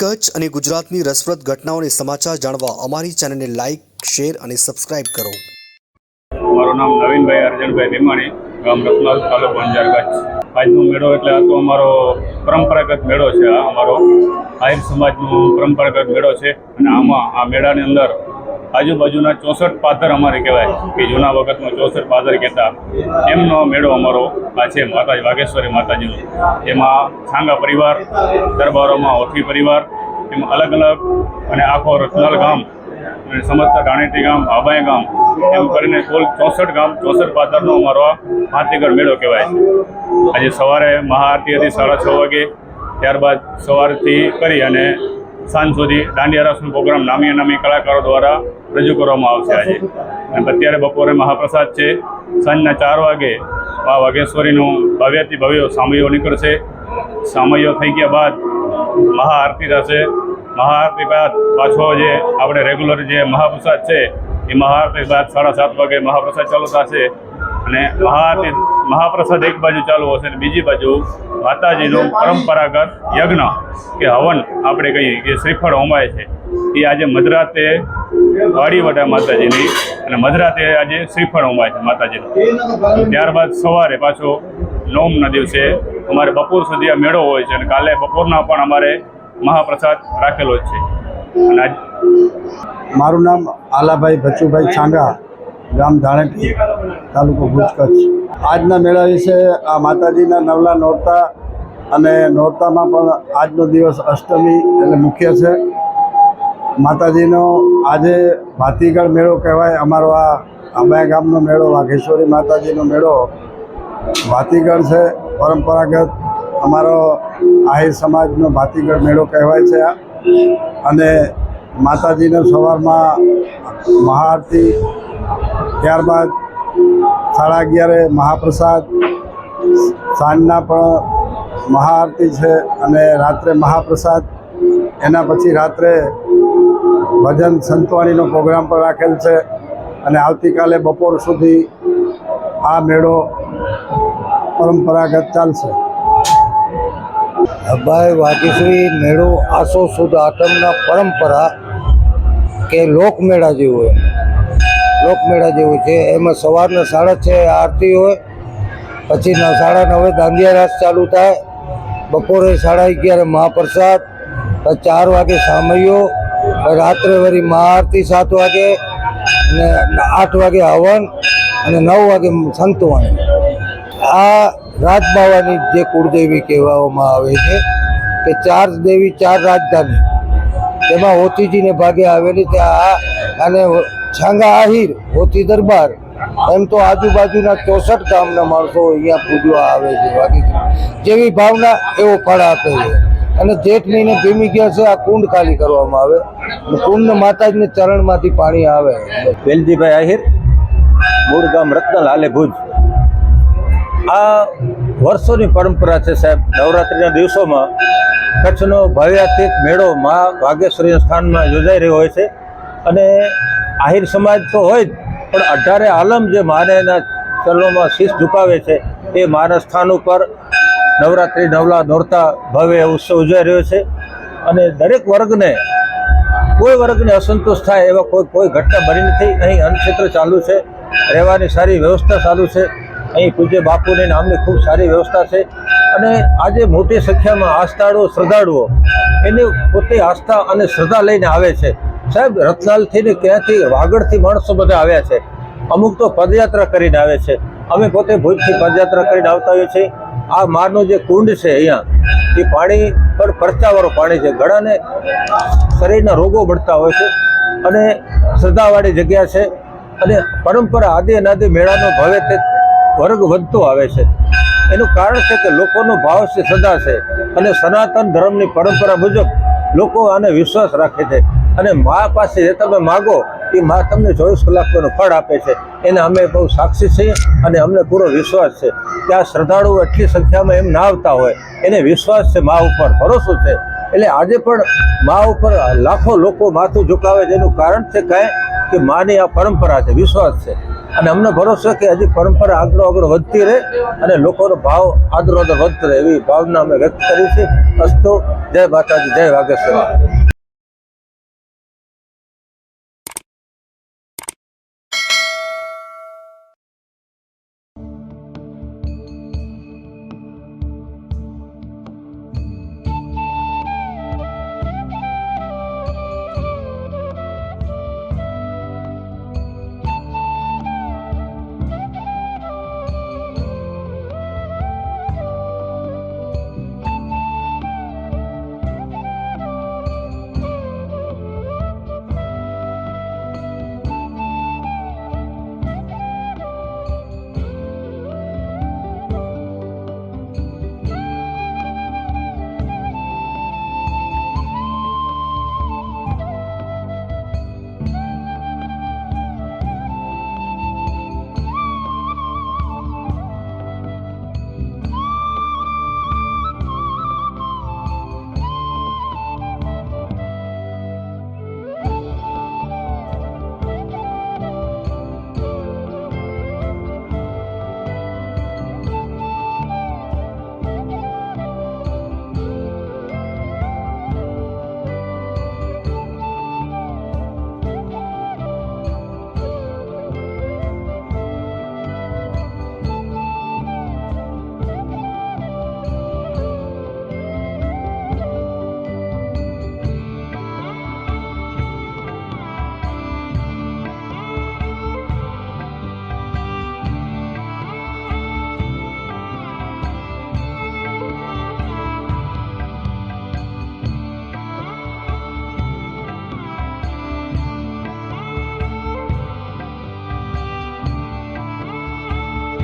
કચ્છ અને ગુજરાતની રસપ્રદ ઘટનાઓને સમાચાર જાણવા અમારી ચેનલને લાઇક શેર અને સબસ્ક્રાઇબ કરો. મારું નામ નવીનભાઈ અર્જનભાઈ ભીમાણી, ગામ રત્નાલ તાલુકો અંજાર કચ્છ. આજનો મેળો એટલે આ તો અમારો પરંપરાગત મેળો છે, આ અમારો આહિર સમાજનો પરંપરાગત મેળો છે. અને આમાં આ મેળાની અંદર આજુબાજુના ચોસઠ પાદર અમારે કહેવાય કે જૂના વખતમાં ચોસઠ પાદર કહેતા. એમનો મેળો અમારો આ છે માતાજી, વાઘેશ્વરી માતાજીનો. એમાં સાંગા પરિવાર, દરબારોમાં ઓથી પરિવાર, એમાં અલગ અલગ અને આખો રતનાલ ગામ અને સમસ્ત રાણીટી ગામ, આબાઈ ગામ એમ કરીને કુલ ચોસઠ ગામ, ચોસઠ પાદરનો અમારો હાથીગઢ મેળો કહેવાય આજે સવારે મહાઆરતી હતી સાડા છ વાગે, ત્યારબાદ સવારથી કરી અને સાંજ સુધી દાંડિયા રાસનો પ્રોગ્રામ નામી નામી કલાકારો દ્વારા રજૂ કરવામાં આવશે આજે. અને અત્યારે બપોરે મહાપ્રસાદ છે. સાંજના ચાર વાગે મા વાઘેશ્વરીનું ભવ્યથી ભવ્ય સામૈયો નીકળશે. સામૈયો થઈ ગયા બાદ મહાઆરતી થશે. મહાઆરતી બાદ પાછો જે આપણે રેગ્યુલર જે મહાપ્રસાદ છે, એ મહાઆરતી બાદ સાડા સાત વાગે મહાપ્રસાદ ચાલુ થશે. અને મહાઆરતી મહાપ્રસાદ એક બાજુ ચાલુ હશે અને બીજી બાજુ માતાજીનું પરંપરાગત યજ્ઞ કે હવન આપણે કહીએ કે શ્રીફળ હોમાય છે. એ આજે મધરાતે વાડી વટા માતાજીની અને મધરાતે આજે શ્રીફળ હોમાય છે માતાજીનું. ત્યારબાદ સવારે પાછો નોમના દિવસે અમારે બપોર સુધી આ મેળો હોય છે અને કાલે બપોરના પણ અમારે મહાપ્રસાદ રાખેલો જ છે. અને મારું નામ આલાભાઈ ભચુભાઈ છાંગા. ગામ ધાણેટી તાલુકો ભુજ કચ્છ. આજના મેળા વિશે આ માતાજીના નવલા નોરતા અને નોરતામાં પણ આજનો દિવસ અષ્ટમી એટલે મુખ્ય છે. માતાજીનો આજે ભાતીગઢ મેળો કહેવાય. અમારો આ અંબાયા ગામનો મેળો, વાઘેશ્વરી માતાજીનો મેળો ભાતીગઢ છે. પરંપરાગત અમારો આહિર સમાજનો ભાતીગઢ મેળો કહેવાય છે અને માતાજીને સવારમાં મહાઆરતી ત્યારબાદ સાડા અગિયારે મહાપ્રસાદ, સાંજના પણ મહાઆરતી છે અને રાત્રે મહાપ્રસાદ. એના પછી રાત્રે ભજન સંતવાણીનો પ્રોગ્રામ પણ રાખેલ છે અને આવતીકાલે બપોર સુધી આ મેળો પરંપરાગત ચાલશે. ભાઈ વાઘેશ્વરી મેળો આસો સુદ આઠમના પરંપરા કે લોકમેળા જેવું હોય લોકમેળા જેવું છે. એમાં સવારના સાડા છ આરતી હોય પછી સાડા નવે દાંડિયા ચાલુ થાય, બપોરે સાડા અગિયારે મહાપ્રસાદ ચાર વાગે સામૈયો રાત્રે વળી મહાઆરતી સાત વાગે, ને આઠ વાગે હવન, અને નવ વાગે સંતવાણી. આ રાજબાવાની જે કુળદેવી કહેવામાં આવે છે કે ચાર દેવી, ચાર રાજધાની. તેમાં ઓતીજીને ભાગે આવેલી છે. આ અને છાંગા આહિર, હોતી દરબાર, એમ તો આજુબાજુના ચોસઠ ગામના માણસો અહીંયા પૂજવા આવે છે, બાકી જેવી ભાવના એવો ફળ આપે છે. અને જેઠ મહિને ભીમી ગયા છે, આ કુંડ ખાલી કરવામાં આવે. કુંડ માતાજીને ચરણમાંથી પાણી આવે. વેલજીભાઈ આહિર મૂળ ગામ રત્નલ હાલે ભુજ. આ વર્ષોની પરંપરા છે સાહેબ. નવરાત્રિના દિવસોમાં કચ્છનો ભવ્યાતીત મેળો મા વાઘેશ્વરી સ્થાનમાં યોજાઈ રહ્યો હોય છે. અને આહિર સમાજ તો હોય જ, પણ અઢારે આલમ જે માને એના ચરણોમાં શીશ ઝુકાવે છે, એ માના સ્થાન ઉપર નવરાત્રિ નવલા નોરતા ભવ્ય ઉત્સવ ઉજવાઈ રહ્યો છે. અને દરેક વર્ગને, કોઈ વર્ગને અસંતોષ થાય એવા કોઈ કોઈ ઘટના બની નથી. અહીં અન્નક્ષેત્ર ચાલુ છે, રહેવાની સારી વ્યવસ્થા ચાલુ છે. અહીં પૂજ્ય બાપુની નામની ખૂબ સારી વ્યવસ્થા છે. અને આજે મોટી સંખ્યામાં આસ્થાળુઓ, શ્રદ્ધાળુઓ એની પોતે આસ્થા અને શ્રદ્ધા લઈને આવે છે. સાહેબ રતનાલથી ને ક્યાંથી વાગડથી માણસો બધા આવ્યા છે? અમુક તો પદયાત્રા કરીને આવે છે. અમે પોતે ભુજથી પદયાત્રા કરીને આવતા હોઈએ છીએ. આ મારનો જે કુંડ છે અહીંયા, એ પાણી પર પરચાવાળું પાણી છે. ઘણાને શરીરના રોગો મળતા હોય છે અને શ્રદ્ધાવાળી જગ્યા છે અને પરંપરા આદિ અનાદિ મેળાનો ભવે તે વર્ગ વધતો આવે છે. એનું કારણ છે કે લોકોનો ભાવ છે, શ્રદ્ધા છે અને સનાતન ધર્મની પરંપરા મુજબ લોકો આને વિશ્વાસ રાખે છે. અને મા પાસે જે તમે માગો, એ મા તમને ચોવીસ કલાકનું ફળ આપે છે. એને અમે બહુ સાક્ષી છીએ અને અમને પૂરો વિશ્વાસ છે. કે આ શ્રદ્ધાળુઓ એટલી સંખ્યામાં એમ ના આવતા હોય, એને વિશ્વાસ છે મા ઉપર, ભરોસો છે. એટલે આજે પણ મા ઉપર લાખો લોકો માથું ઝુકાવે છે. એનું કારણ છે કાંઈ? કે માની આ પરંપરા છે, વિશ્વાસ છે. અને અમને ભરોસો કે હજી પરંપરા આગળ આગળ વધતી રહે અને લોકોનો ભાવ આદરો આદર વધતો રહે એવી ભાવના અમે વ્યક્ત કરી છે. અસ્તો, જય માતાજી, જય વાગેશ્વર.